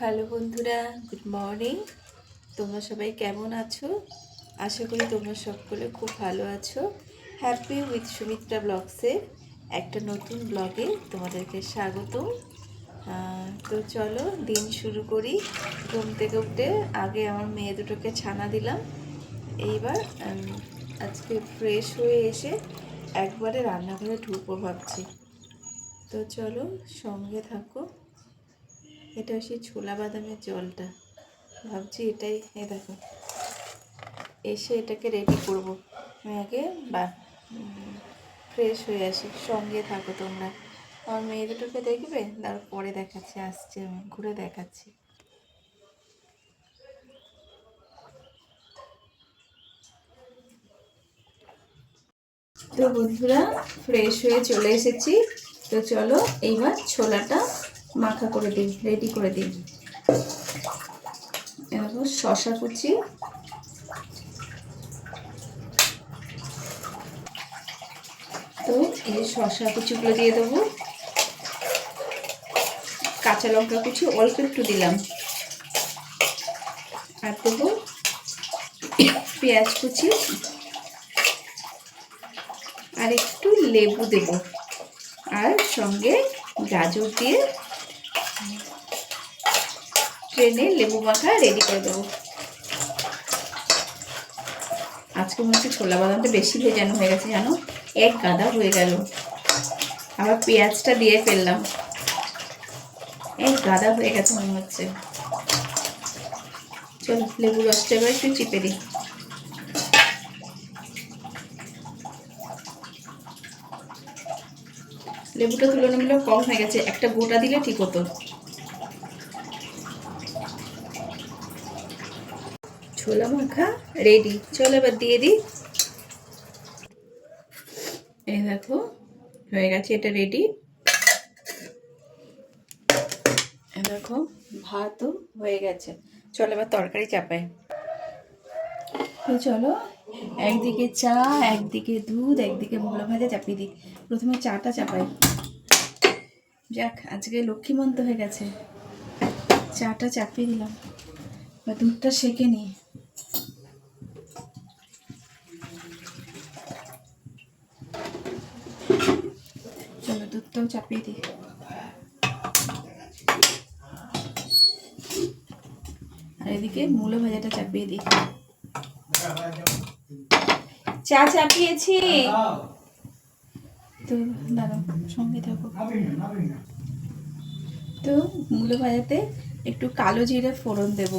Hello বন্ধুরা good morning তোমরা সবাই কেমন আছো? আশা করি তোমরা সকলে খুব ভালো আছো। হ্যাপি উইথ সুমিত্রা ব্লগসের একটা নতুন ব্লগে তোমাদেরকে স্বাগত তো চলো, দিন শুরু করি। ঘুম থেকে উঠে আগে আমার মেয়ে দুটোকে ছানা দিলাম। এইবার আজকে ফ্রেশ হয়ে এসে একবারে রান্নাঘরে ঢুকবো ভাবছি। তো চলো, সঙ্গে থাকো। এটা সেই ছোলা বাদামের জলটা। ভাবছি এটাই এ দেখো। এসে এটাকে রেডি করব। আমি আগে বা ফ্রেশ হয়ে আসি, সঙ্গে থাকো তোমরা। আমার মেয়ে দুটোকে দেখবে, তারপরে দেখাচ্ছি, আসছে, আমি ঘুরে দেখাচ্ছি। তো বন্ধুরা ফ্রেশ হয়ে চলে এসেছি। তো চলো, এইবার ছোলাটা মাখা করে দিই রেডি করে দিই। এরকম শশা কুচি। তো এই শশা কুচিগুলো দিয়ে দেবো। কাঁচা লঙ্কা কুচি অল্প একটু দিলাম। আর দেবো পেঁয়াজ কুচি। আর একটু লেবু দেব। আর সঙ্গে গাজর দিয়ে ট্রেনে লেবু মাখা রেডি করে দেবো। আজকে মনে হচ্ছে ছোলা বাদামটা বেশি ভেজানো হয়ে গেছে জানো? এক গাদা হয়ে গেল। আবার পেঁয়াজটা দিয়ে ফেললাম। এক গাদা হয়ে গেছে মনে হচ্ছে। চল, লেবু রসটা এবার একটু চিপে দিই। লেবুটা তুলনামূলক কম হয়ে গেছে। একটা গোটা দিলে ঠিক হতো। ছোলা মাখা রেডি চলো এবার দিয়ে দিই। এই দেখো, হয়ে গেছে, এটা রেডি দেখো, ভাতও হয়ে গেছে। চলো এবার তরকারি চাপাই। চলো, একদিকে চা, একদিকে দুধ, একদিকে মোগলা ভাজা চাপিয়ে দিই। প্রথমে চাটা চাপাই। যাক, আজকে লক্ষ্মীমন্ত হয়ে গেছে। চাটা চাপিয়ে দিলাম। বা দুধটা সেকে নিই। দুধটাও চাপিয়ে দিই। আর এদিকে মূলো ভাজাটা চাপিয়ে দিই। চা চাপিয়েছি। তো দাঁড়াও, সঙ্গে থাকো। তো মূলো ভাজাতে একটু কালো জিরে ফোড়ন দেব।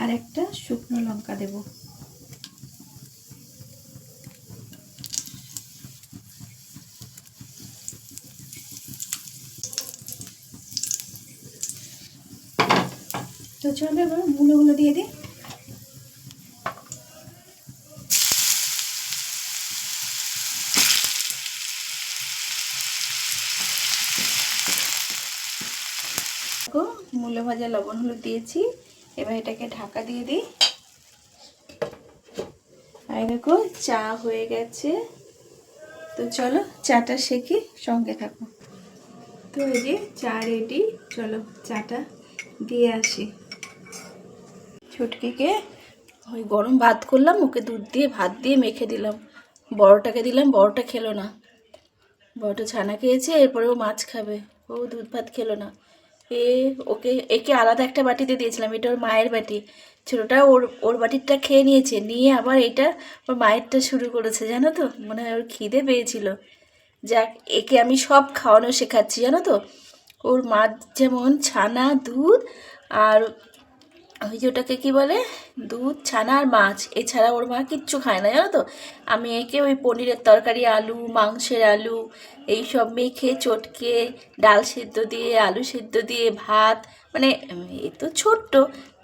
আর একটা শুকনো লঙ্কা দেব। তো চলো এবার মূলোগুলো দিয়ে দিই। মূলো ভাজা লবণ হলুদ দিয়েছি। এবার এটাকে ঢাকা দিয়ে দিই। আর দেখো, চা হয়ে গেছে। তো চলো, চাটা শেখি সঙ্গে থাকো। তো এই যে চা রেডি চলো, চাটা দিয়ে আসি। ছুটকিকে ওই গরম ভাত করলাম, ওকে দুধ দিয়ে, ভাত দিয়ে মেখে দিলাম। বড়টাকে দিলাম, বড়টা খেলো না। বড়টা ছানা খেয়েছে, এরপরে ও মাছ খাবে। ও দুধ ভাত খেলো না। এ, ওকে, একে আলাদা একটা বাটিতে দিয়েছিলাম, এটা ওর মায়ের বাটি। ছোটোটা ওর ওর বাটিরটা খেয়ে নিয়েছে, নিয়ে আবার এটা ওর মায়েরটা শুরু করেছে, জানো তো? মনে হয় ওর খিদে পেয়েছিল। যাক, একে আমি সব খাওয়ানো শেখাচ্ছি, জানো তো? ওর মা যেমন ছানা, দুধ আর ওই যে ওটাকে কী বলে? দুধ, ছানা আর মাছ। এছাড়া ওর মা কিচ্ছু খায় না, জানো তো? আমি একে ওই পনিরের তরকারি, আলু, মাংসের আলু এই সব মেখে, চটকে, ডাল সেদ্ধ দিয়ে, আলু সেদ্ধ দিয়ে, ভাত মানে এ তো ছোট্ট।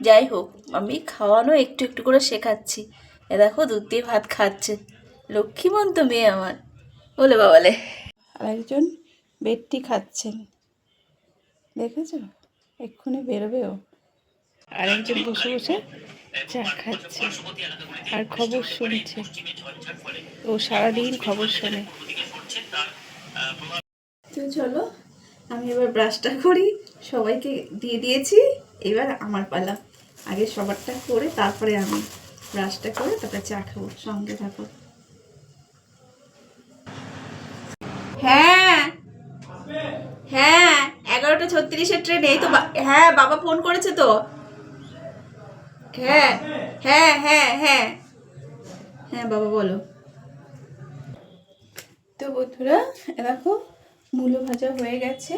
যাই হোক, আমি খাওয়ানো একটু একটু করে শেখাচ্ছি। এ দেখো, দুধ দিয়ে ভাত খাচ্ছে। লক্ষ্মীমন্ত মেয়ে আমার, বলে বাবালে। আর একজন বেডটি খাচ্ছেন। দেখেছ? এক্ষুনি বেরোবেও আর একজন বসে বসে চা খাচ্ছে আর খবর শুনছে। ও সারাদিন খবর শোনে। তো চলো, আমি এবার ব্রাশটা করি, সবাইকে দিয়ে দিয়েছি, এবার আমার পালা। আগে সবারটা করে তারপরে আমি ব্রাশটা করে তারপরে চা খাব, সঙ্গে থাকো। হ্যাঁ হ্যাঁ এগারোটা ছত্রিশের ট্রেন এই তো হ্যাঁ বাবা ফোন করেছে তো। হ্যাঁ হ্যাঁ হ্যাঁ হ্যাঁ। হ্যাঁ বাবা, বলো। তো বন্ধুরা দেখো, মূলো ভাজা হয়ে গেছে।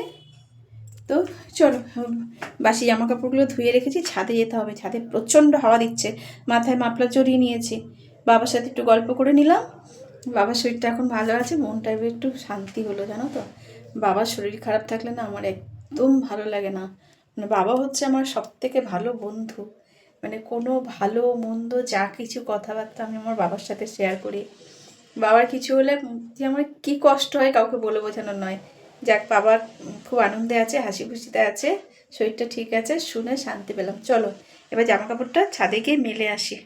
তো চলো বাসি জামা কাপড়গুলো ধুয়ে রেখেছি, ছাদে যেতে হবে। ছাদে প্রচণ্ড হাওয়া দিচ্ছে, মাথায় মাফলার জড়িয়ে নিয়েছি। বাবার সাথে একটু গল্প করে নিলাম। বাবার শরীরটা এখন ভালো আছে, মনটা এবার একটু শান্তি হলো, জানো তো। বাবার শরীর খারাপ থাকলে না আমার একদম ভালো লাগে না। মানে বাবা হচ্ছে আমার সব থেকে ভালো বন্ধু। মানে কোনো ভালো, মন্দ যা কিছু কথাবার্তা আমি আমার বাবার সাথে শেয়ার করি। বাবার কিছু হলে যে আমার কী কষ্ট হয় কাউকে বলে বোঝানো নয়। যাক, বাবার খুব আনন্দে আছে, হাসি খুশিতে আছে, শরীরটা ঠিক আছে, শুনে শান্তি পেলাম। চলো, এবার জামা কাপড়টা ছাদে গিয়ে মেলে আসি।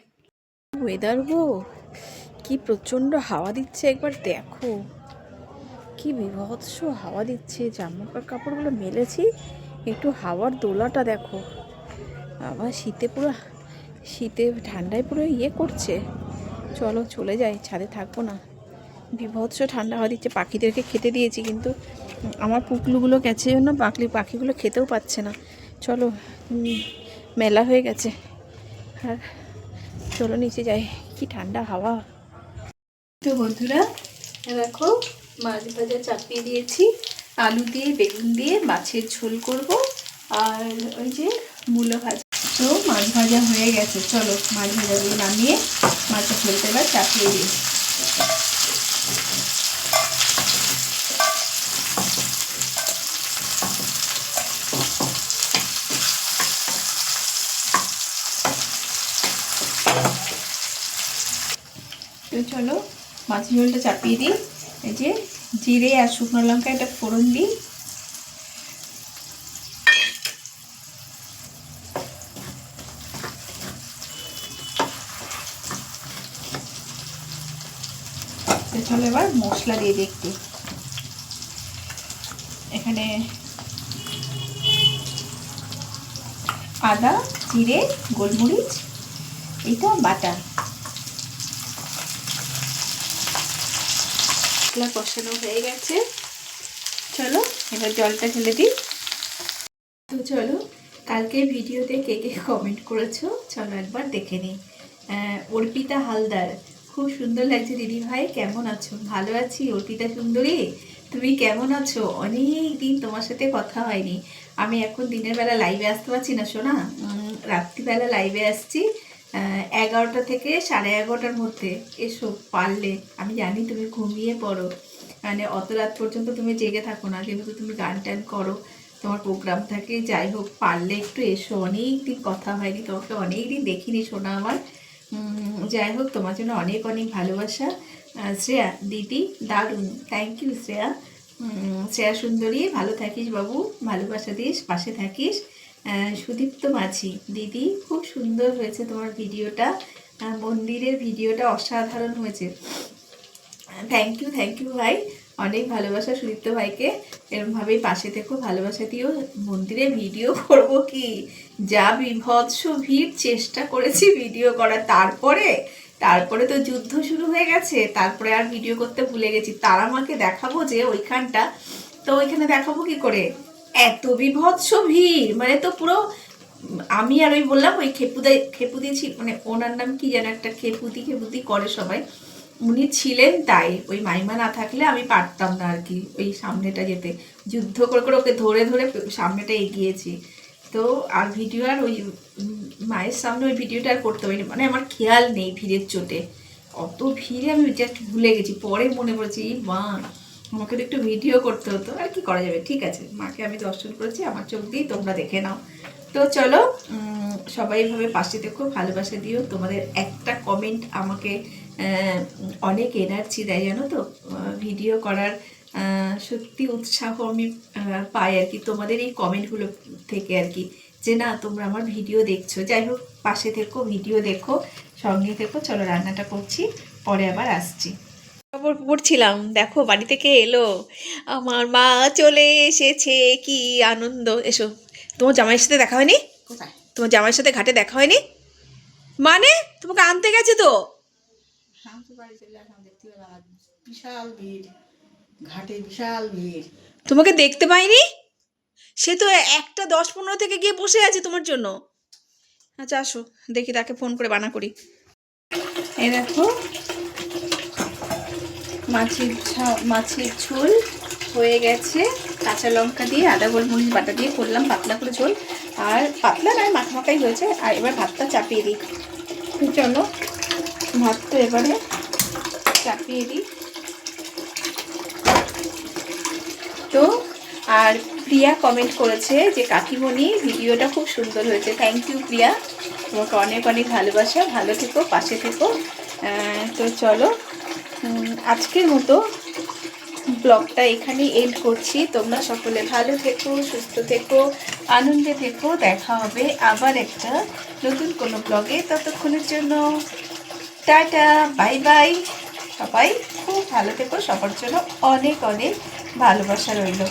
ওয়েদার গো, কি প্রচণ্ড হাওয়া দিচ্ছে একবার দেখো। কি বিভৎস হাওয়া দিচ্ছে জামা কাপড়গুলো মেলেছি, একটু হাওয়ার দোলাটা দেখো। আবার শীতে পুরো শীতে ঠান্ডায় পুরো ইয়ে করছে। চলো চলে যাই, ছাদে থাকব না। বিভৎস ঠান্ডা হওয়া দিচ্ছে, পাখিদেরকে খেতে দিয়েছি কিন্তু আমার পুকলুগুলো গেছে জন্য পাখলি পাখিগুলো খেতেও পাচ্ছে না। চলো মেলা হয়ে গেছে। আর চলো নিচে যাই, কি ঠান্ডা হাওয়া। তো বন্ধুরা, দেখো, মাছ ভাজা চাপিয়ে দিয়েছি। আলু দিয়ে, বেগুন দিয়ে, মাছের ঝোল করব। আর ওই যে মূলো ভাজা তো মাছ ভাজা হয়ে গেছে। চলো মাছ ভাজাগুলো নামিয়ে মাছের ঝোলটা এবার চাপিয়ে দিই। তো চলো মাছ ঝোলটা চাপিয়ে দিই। এই যে জিরে আর শুকনো লঙ্কা এটা ফোড়ন দিই। তো চলো এবার মশলা দিয়ে একটু এখানে আদা, জিরে, গোলমরিচ এটা বাটা মশলা কষানো হয়ে গেছে। চলো, এবার জলটা ঢেলে দিই। তো চলো কালকে ভিডিওতে কে কে কমেন্ট করেছ, চলো একবার দেখে নিই। অর্পিতা হালদার। খুব সুন্দর লাগছে দিদি ভাই, কেমন আছো? ভালো আছি অর্পিতা সুন্দরী। তুমি কেমন আছো? অনেক দিন তোমার সাথে কথা হয়নি। আমি এখন দিনের বেলা লাইভে আসতে পারছি না শোনা রাত্রিবেলা লাইভে আসছি এগারোটা থেকে সাড়ে এগারোটার মধ্যে। এসো, পারলে। আমি জানি তুমি ঘুমিয়ে পড়ো। মানে অত রাত পর্যন্ত তুমি জেগে থাকো না, যেহেতু তুমি গান টান করো। তোমার প্রোগ্রাম থাকে, যাই হোক, পারলে একটু এসো। অনেক দিন কথা হয়নি, তোমাকে অনেক দিন দেখিনি শোনা আমার। যাই হোক, তোমার জন্য অনেক অনেক ভালোবাসা। শ্রেয়া, দিদি, দারুণ। Thank you Shreya. শ্রেয়া সুন্দরী, ভালো থাকিস বাবু, ভালোবাসা দিস, পাশে থাকিস। সুদীপ্ত মাঝি, দিদি, খুব সুন্দর হয়েছে তোমার ভিডিওটা। মন্দিরের ভিডিওটা অসাধারণ হয়েছে। থ্যাংক ইউ থ্যাংক ইউ ভাই। অনেক ভালোবাসা সুদীপ্ত ভাইকে। এরমভাবেই পাশে থেকো, ভালোবাসা দিও মন্দিরে ভিডিও করব কি? যা বিভৎস ভিড়, চেষ্টা করেছি ভিডিও করার। তারপরে তারপরে তো যুদ্ধ শুরু হয়ে গেছে, তারপরে আর ভিডিও করতে ভুলে গেছি। তারা আমাকে দেখাবো যে ওইখানটা, তো ওইখানে দেখাবো কি করে? এত বিভৎস ভিড় মানে তো পুরো, আমি আর ওই বললাম ওই খেপুদাই, খেপুদি মানে ওনার নাম কি যেন একটা খেপুদি খেপুদি করে সবাই। উনি ছিলেন তাই, ওই মাইমা না থাকলে আমি পারতাম না আর কি, ওই সামনেটা যেতে। যুদ্ধ করে করে ওকে ধরে ধরে সামনেটা এগিয়েছি। তো আর ভিডিও আর ওই মায়ের সামনে ওই ভিডিওটা আর করতে পারিনি মানে আমার খেয়াল নেই ভিড়ের চোটে। অত ভিড়ে আমি জাস্ট ভুলে গেছি। পরে মনে পড়েছি মা আমাকে তো একটু ভিডিও করতে হতো। আর কি করা যাবে? ঠিক আছে, মাকে আমি দর্শন করেছি। আমার চোখ দিয়ে তোমরা দেখে নাও। তো চলো সবাই এভাবে পাশে থেকো, ভালোবাসা দিও। তোমাদের একটা কমেন্ট আমাকে অনেক এনার্জি দেয় জানো তো? ভিডিও করার সত্যি উৎসাহ আমি পাই আর কি। তোমাদের এই কমেন্টগুলো থেকে আর কি যে না তোমরা আমার ভিডিও দেখছ। যাই হোক পাশে থেকো ভিডিও দেখো সঙ্গে থেকো চলো রান্নাটা করছি পরে আবার আসছি। খবর পড়ছিলাম দেখো বাড়ি থেকে এলো? আমার মা চলে এসেছে কি আনন্দ। এসো তোমার জামাইয়ের সাথে দেখা হয়নি? তোমার জামাইয়ের সাথে ঘাটে দেখা হয়নি? মানে তোমাকে আনতে গেছে তো? চলে তোমাকে দেখতে পাইনি? সে তো একটা দশ পনেরো থেকে গিয়ে বসে আছে তোমার জন্য। আচ্ছা আসো, দেখি তাকে ফোন করে বানা করি। এই দেখো, মাছের মাছের ঝোল হয়ে গেছে। কাঁচা লঙ্কা দিয়ে, আদা, গোলমরিচ, বাটা দিয়ে করলাম, পাতলা করে ঝোল। আর পাতলা নয় মাখা মাখাই হয়েছে। আর এবার ভাতটা চাপিয়ে দিই। তো ভাতটা এবারে চাপিয়ে দিই। তো, আর প্রিয়া কমেন্ট করেছে যে, কাকিমণি, ভিডিওটা খুব সুন্দর হয়েছে। Thank you Priya. তোমাকে অনেক অনেক ভালোবাসা। ভালো থেকো, পাশে থেকো। তো চলো আজকের মতো ব্লগটা এখানে এন্ড করছি। তোমরা সকলে ভালো থেকো, সুস্থ থেকো, আনন্দে থেকো। দেখা হবে আবার একটা নতুন কোনো ব্লগে। ততক্ষণের জন্য টাটা বাই বাই। সবাই খুব ভালো থেকো সবার জন্য অনেক অনেক ভালোবাসা রইল।